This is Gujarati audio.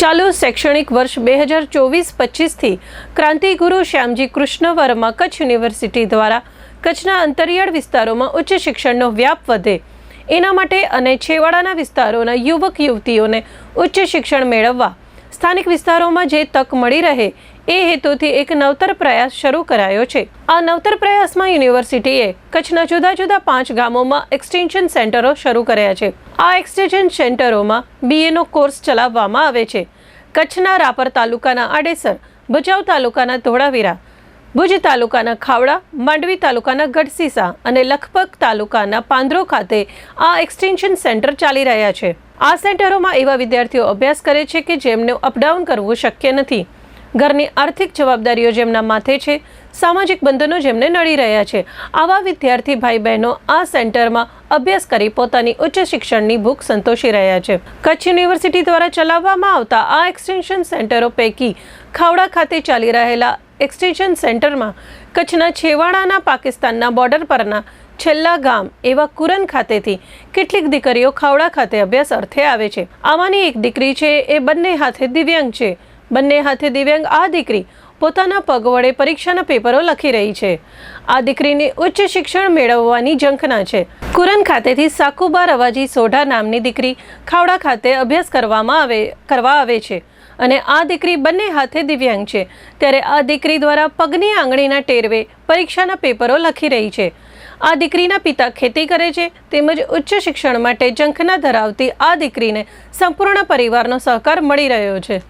ચાલુ શૈક્ષણિક વર્ષ બે હજાર ચોવીસ પચીસથી ક્રાંતિગુરુ શ્યામજી કૃષ્ણ વર્મા કચ્છ યુનિવર્સિટી દ્વારા કચ્છના અંતરિયાળ વિસ્તારોમાં ઉચ્ચ શિક્ષણનો વ્યાપ વધે. એના માટે અને છેવાડાના વિસ્તારોના યુવક યુવતીઓને ઉચ્ચ શિક્ષણ મેળવવા સ્થાનિક વિસ્તારોમાં જે તક મળી રહે એ હેતુથી એક નવતર પ્રયાસ શરૂ કરાયો છે. આ નવતર પ્રયાસમાં યુનિવર્સિટીએ કચ્છના જુદા જુદા પાંચ ગામોમાં એક્સટેન્શન સેન્ટરો શરૂ કર્યા છે. આ એક્સટેન્શન સેન્ટરોમાં બીએનો કોર્સ ચલાવવામાં આવે છે. કચ્છના રાપર તાલુકાના આડેસર, ભચાઉ તાલુકાના ધોળાવીરા ભુજ તાલુકાના ખાવડા, માંડવી તાલુકાના ગઢસીસા અને લખપત તાલુકાના પાંદરો ખાતે આ એક્સટેન્શન સેન્ટર ચાલી રહ્યા છે. આ સેન્ટરોમાં એવા વિદ્યાર્થીઓ અભ્યાસ કરે છે કે જેમને અપડાઉન કરવું શક્ય નથી. ઘરની આર્થિક જવાબદારીઓ જેમના માથે છે, સામાજિક બંધનો જેમને નડી રહ્યા છે. આવા વિદ્યાર્થી ભાઈ બહેનો આ સેન્ટરમાં અભ્યાસ કરી પોતાની ઉચ્ચ શિક્ષણની ભૂખ સંતોષી રહ્યા છે. કચ્છ યુનિવર્સિટી દ્વારા ચલાવવામાં આવતા આ એક્સટેન્શન સેન્ટરો પૈકી ખાવડા ખાતે ચાલી રહેલા એક્સટેન્શન સેન્ટરમાં કચ્છના છેવાડાના પાકિસ્તાનના બોર્ડર પરના છેલ્લા ગામ એવા કુરન ખાતેથી કેટલીક દીકરીઓ ખાવડા ખાતે અભ્યાસ અર્થે આવે છે. આમાંની એક દીકરી છે, એ બંને હાથે દિવ્યાંગ છે. બંને હાથે દિવ્યાંગ આ દીકરી પોતાના પગ વડે પરીક્ષાના પેપરો લખી રહી છે. આ દીકરીને ઉચ્ચ શિક્ષણ મેળવવાની ઝંખના છે. કુરન ખાતેથી સાકુબા રવાજી સોઢા નામની દીકરી ખાવડા ખાતે અભ્યાસ કરવામાં આવે, કરવા આવે છે. અને આ દીકરી બંને હાથે દિવ્યાંગ છે. ત્યારે આ દીકરી દ્વારા પગની આંગળીના ટેરવે પરીક્ષાના પેપરો લખી રહી છે. આ દીકરીના પિતા ખેતી કરે છે, તેમજ ઉચ્ચ શિક્ષણ માટે ઝંખના ધરાવતી આ દીકરીને સંપૂર્ણ પરિવારનો સહકાર મળી રહ્યો છે.